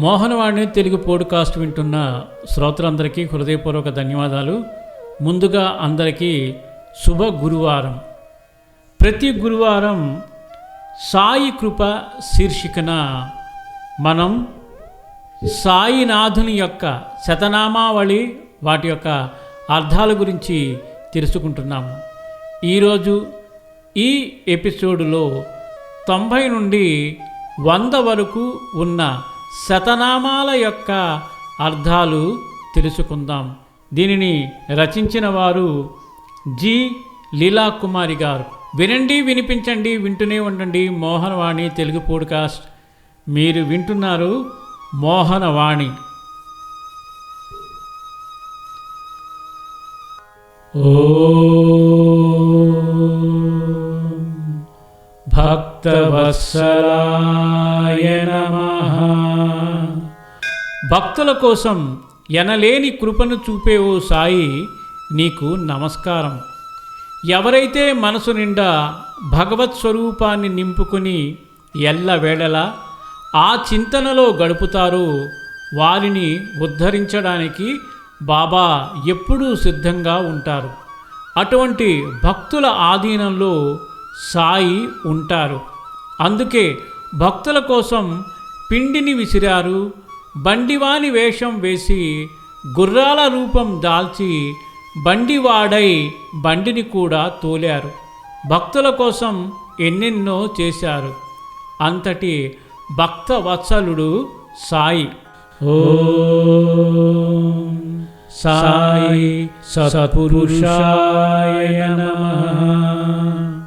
Mohanavani Telugu podcast వింటున్న శ్రోతలందరికీ హృదయపూర్వక ధన్యవాదాలు. ముందుగా అందరికీ శుభ గురువారం. ప్రతి గురువారం సాయి కృప శీర్షికన మనం సాయినాథుని యొక్క శతనామావళి వాటి యొక్క అర్థాల గురించి తెలుసుకుంటున్నాము. ఈరోజు ఈ ఎపిసోడులో తొంభై నుండి వంద వరకు ఉన్న శతనామాల యొక్క అర్థాలు తెలుసుకుందాం. దీనిని రచించిన వారు జి. లీలాకుమారి గారు. వినండి వినిపించండి వింటూనే ఉండండి. మోహనవాణి తెలుగు పోడ్కాస్ట్. మీరు వింటున్నారు మోహనవాణి. ఓ భక్తవత్సరా భక్తుల కోసం ఎనలేని కృపను చూపే ఓ సాయి నీకు నమస్కారం. ఎవరైతే మనసు నిండా భగవత్ స్వరూపాన్ని నింపుకుని ఎల్లవేళలా ఆ చింతనలో గడుపుతారో వారిని ఉద్ధరించడానికి బాబా ఎప్పుడూ సిద్ధంగా ఉంటారు. అటువంటి భక్తుల ఆధీనంలో సాయి ఉంటారు. అందుకే భక్తుల కోసం పిండిని విసిరారు బండివాని వేషం వేసి గుర్రాల రూపం దాల్చి బండివాడై బండిని కూడా తోలారు. భక్తుల కోసం ఎన్నెన్నో చేశారు. అంతటి భక్త వత్సలుడు సాయి. ఓ సాయి సత్పురుషాయ నమః.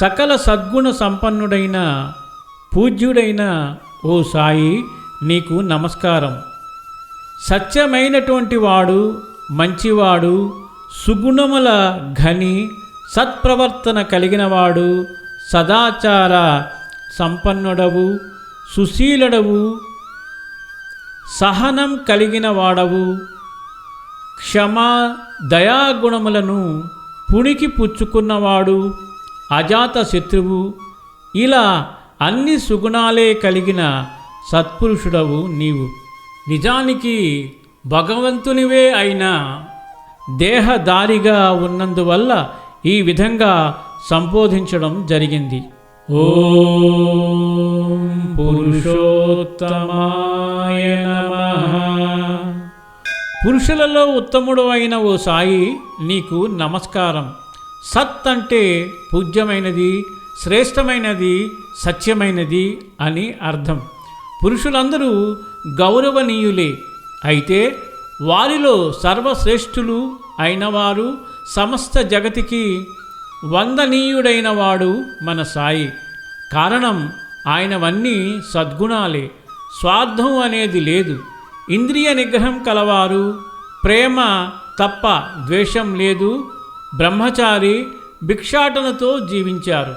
సకల సద్గుణ సంపన్నుడైన పూజ్యుడైన ఓ సాయి నీకు నమస్కారం. సత్యమైనటువంటి వాడు మంచివాడు సుగుణముల ఘని సత్ప్రవర్తన కలిగినవాడు సదాచార సంపన్నుడవు సుశీలుడవు సహనం కలిగిన వాడవు క్షమా దయాగుణములను పుణికి పుచ్చుకున్నవాడు అజాత శత్రువు. ఇలా అన్ని సుగుణాలే కలిగిన సత్పురుషుడవు నీవు. నిజానికి భగవంతునివే అయినా దేహదారిగా ఉన్నందువల్ల ఈ విధంగా సంబోధించడం జరిగింది. ఓ పురుషోత్తమాయ పురుషులలో ఉత్తముడు అయిన ఓ సాయి నీకు నమస్కారం. సత్ అంటే పూజ్యమైనది శ్రేష్టమైనది సత్యమైనది అని అర్థం. పురుషులందరూ గౌరవనీయులే. అయితే వారిలో సర్వశ్రేష్ఠులు అయినవారు సమస్త జగతికి వందనీయుడైన వాడు మన సాయి. కారణం ఆయనవన్నీ సద్గుణాలే. స్వార్థం అనేది లేదు. ఇంద్రియ నిగ్రహం కలవారు. ప్రేమ తప్ప ద్వేషం లేదు. బ్రహ్మచారి భిక్షాటనతో జీవించారు.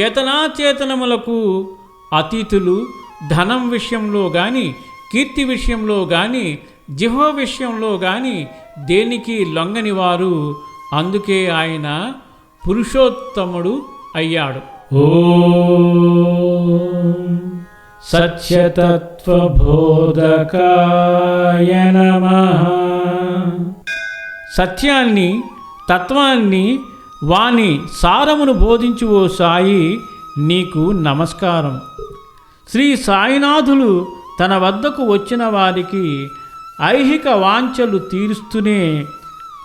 చేతనాచేతనములకు అతీతులు ధనం విషయంలో కానీ కీర్తి విషయంలో కానీ జిహో విషయంలో కానీ దేనికి లొంగని వారు? అందుకే ఆయన పురుషోత్తముడు అయ్యాడు. ఓం సత్యతత్వబోధకాయ నమః. సత్యాన్ని తత్వాన్ని వాని సారమును బోధించు ఓ సాయి నీకు నమస్కారం. శ్రీ సాయినాథులు తన వద్దకు వచ్చిన వారికి ఐహిక వాంఛలు తీరుస్తూనే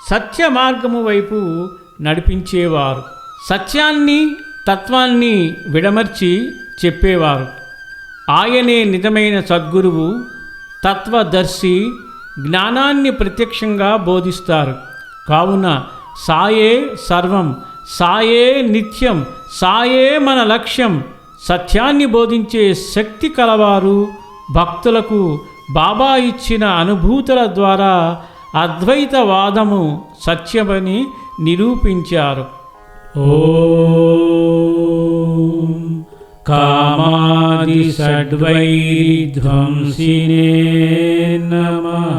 సత్య మార్గము వైపు నడిపించేవారు. సత్యాన్ని తత్వాన్ని విడమర్చి చెప్పేవారు. ఆయనే నిజమైన సద్గురువు తత్వదర్శి జ్ఞానాన్ని ప్రత్యక్షంగా బోధిస్తారు. కావున సాయే సర్వం సాయే నిత్యం సాయే మన లక్ష్యం. సత్యాన్ని బోధించే శక్తి కలవారు భక్తులకు బాబా ఇచ్చిన అనుభూతుల ద్వారా అద్వైతవాదము సత్యమని నిరూపించారు. ఓ కామాది షడ్వైధ్వంసినే నమః.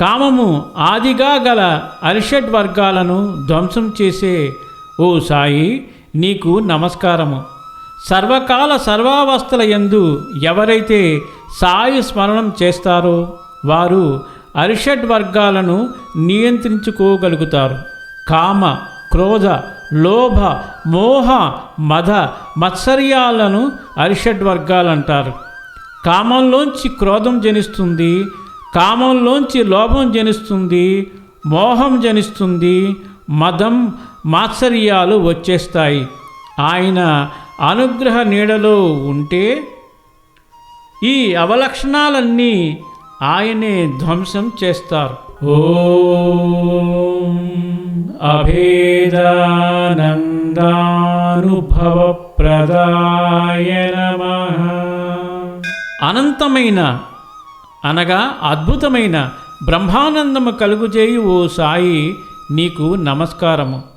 కామము ఆదిగా గల అరిషడ్ వర్గాలను ధ్వంసం చేసే ఓ సాయి నీకు నమస్కారము. సర్వకాల సర్వావస్థల యందు ఎవరైతే సాయి స్మరణం చేస్తారో వారు అరిషడ్ వర్గాలను నియంత్రించుకోగలుగుతారు. కామ క్రోధ లోభ మోహ మద మత్సర్యాలను అరిషడ్ వర్గాలు అంటారు కామంలోంచి క్రోధం జనిస్తుంది కామంలోంచి లోభం జనిస్తుంది మోహం జనిస్తుంది మదం మాత్సర్యాలు వచ్చేస్తాయి. ఆయన అనుగ్రహ నీడలో ఉంటే ఈ అవలక్షణాలన్నీ ఆయనే ధ్వంసం చేస్తారు. ఓం అభేదానందానుభవ ప్రదాయ అనంతమైన అనగా అద్భుతమైన బ్రహ్మానందము కలుగుచేయి ఓ సాయి నీకు నమస్కారము.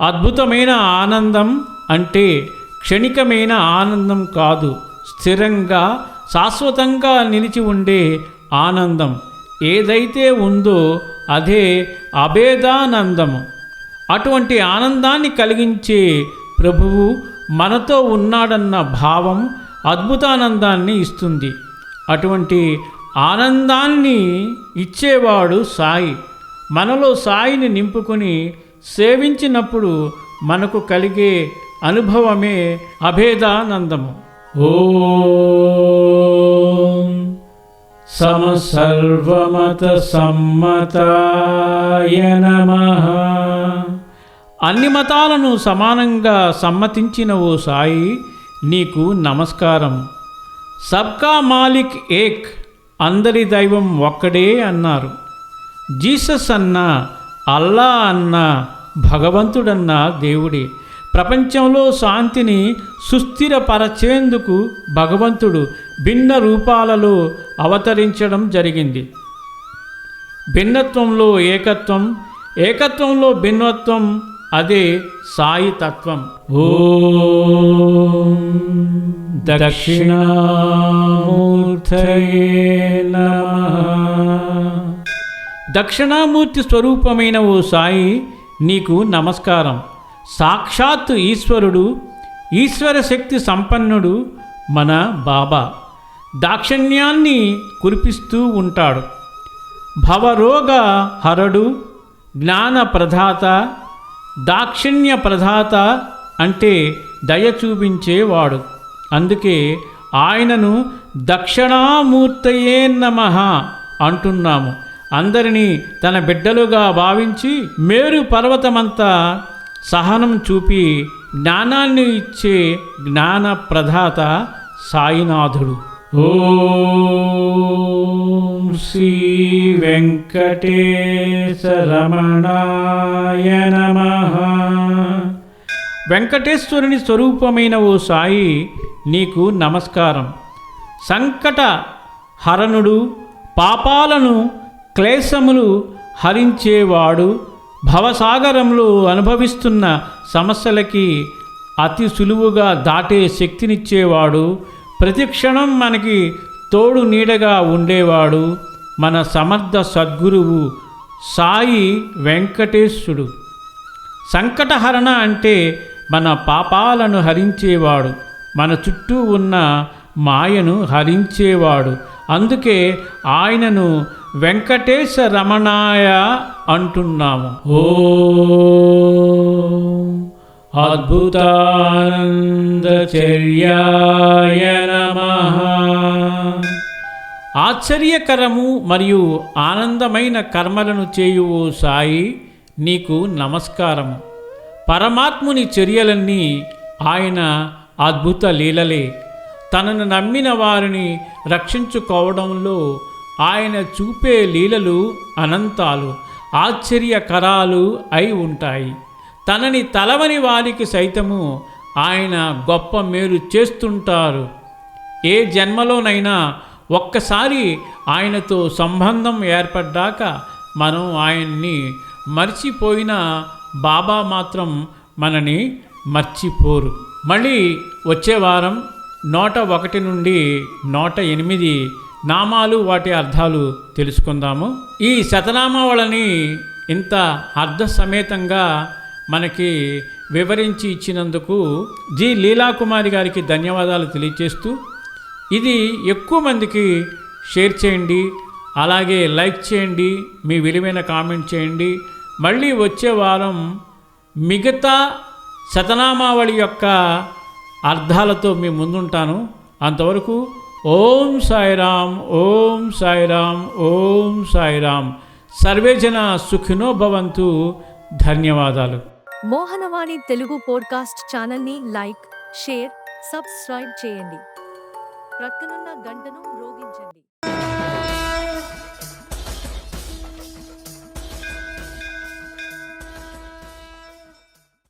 అద్భుతమైన ఆనందం అంటే క్షణికమైన ఆనందం కాదు స్థిరంగా శాశ్వతంగా నిలిచి ఉండే ఆనందం. ఏదైతే ఉందో అదే అభేదానందము. అటువంటి ఆనందాన్ని కలిగించే ప్రభువు మనతో ఉన్నాడన్న భావం అద్భుతానందాన్ని ఇస్తుంది. అటువంటి ఆనందాన్ని ఇచ్చేవాడు సాయి. మనలో సాయిని నింపుకొని సేవించినప్పుడు మనకు కలిగే అనుభవమే అభేదానందము. ఓం సమసర్వమత సమ్మతాయ నమః. అన్ని మతాలను సమానంగా సమ్మతించిన ఓ సాయి నీకు నమస్కారం. సబ్కా మాలిక్ ఏక్ అందరి దైవం ఒక్కడే అన్నారు. జీసస్ అన్న అల్లా అన్న భగవంతుడన్న దేవుడే. ప్రపంచంలో శాంతిని సుస్థిరపరచేందుకు భగవంతుడు భిన్న రూపాలలో అవతరించడం జరిగింది. భిన్నత్వంలో ఏకత్వం ఏకత్వంలో భిన్నత్వం అదే సాయి తత్వం. ఓ దక్షిణామూర్తయే దక్షిణామూర్తి స్వరూపమైన ఓ సాయి నీకు నమస్కారం. సాక్షాత్ ఈశ్వరుడు ఈశ్వర శక్తి సంపన్నుడు మన బాబా. దాక్షిణ్యాన్ని కురిపిస్తూ ఉంటాడు. భవరోగ హరడు జ్ఞాన ప్రధాత దాక్షిణ్య ప్రధాత అంటే దయ చూపించేవాడు. అందుకే ఆయనను దక్షిణామూర్తయే నమ అంటున్నాము. అందరినీ తన బిడ్డలుగా భావించి మేరు పర్వతమంతా సహనం చూపి జ్ఞానాన్ని ఇచ్చే జ్ఞాన ప్రదాత సాయినాథుడు. ఓం శ్రీ వెంకటేశరమణాయ రమణాయ వెంకటేశ్వరుని స్వరూపమైన ఓ సాయి నీకు నమస్కారం. సంకట హరణుడు పాపాలను క్లేశములు హరించేవాడు భవసాగరంలో అనుభవిస్తున్న సమస్యలకి అతి సులువుగా దాటే శక్తినిచ్చేవాడు. ప్రతిక్షణం మనకి తోడు నీడగా ఉండేవాడు. మన సమర్థ సద్గురువు సాయి వెంకటేశుడు. సంకటహరణ అంటే మన పాపాలను హరించేవాడు. మన చుట్టూ ఉన్న మాయను హరించేవాడు. అందుకే ఆయనను వెంకటేశ రమణాయ అంటున్నాము. ఓ అద్భుతానందచర్యాయ నమః. ఆశ్చర్యకరము మరియు ఆనందమైన కర్మలను చేయు ఓ సాయి నీకు నమస్కారము. పరమాత్ముని చర్యలన్నీ ఆయన అద్భుత లీలలే. తనను నమ్మిన వారిని రక్షించుకోవడంలో ఆయన చూపే లీలలు అనంతాలు ఆశ్చర్యకరాలు అయి ఉంటాయి. తనని తలవని వారికి సైతము ఆయన గొప్ప మేలు చేస్తుంటారు. ఏ జన్మలోనైనా ఒక్కసారి ఆయనతో సంబంధం ఏర్పడ్డాక మనం ఆయన్ని మర్చిపోయిన బాబా మాత్రం మనని మర్చిపోరు. మళ్ళీ వచ్చే వారం నూట ఒకటి నుండి నూట ఎనిమిది నామాలు వాటి అర్థాలు తెలుసుకుందాము. ఈ శతనామావళని ఇంత అర్థ సమేతంగా మనకి వివరించి ఇచ్చినందుకు జి. లీలాకుమారి గారికి ధన్యవాదాలు తెలియజేస్తూ ఇది ఎక్కువ మందికి షేర్ చేయండి అలాగే లైక్ చేయండి మీ విలువైన కామెంట్ చేయండి. మళ్ళీ వచ్చే వారం మిగతా శతనామావళి యొక్క అర్థాలతో మీ ముందుంటాను. అంతవరకు ఓం సాయిరామ్ ఓం సాయిరామ్ ఓం సాయిరామ్. సర్వే జన సుఖినో భవంతు. ధన్యవాదాలు. మోహనవాణి తెలుగు పోడ్కాస్ట్ ఛానల్ని లైక్ షేర్ సబ్స్క్రైబ్ చేయండి. ప్రక్కనున్న గంటను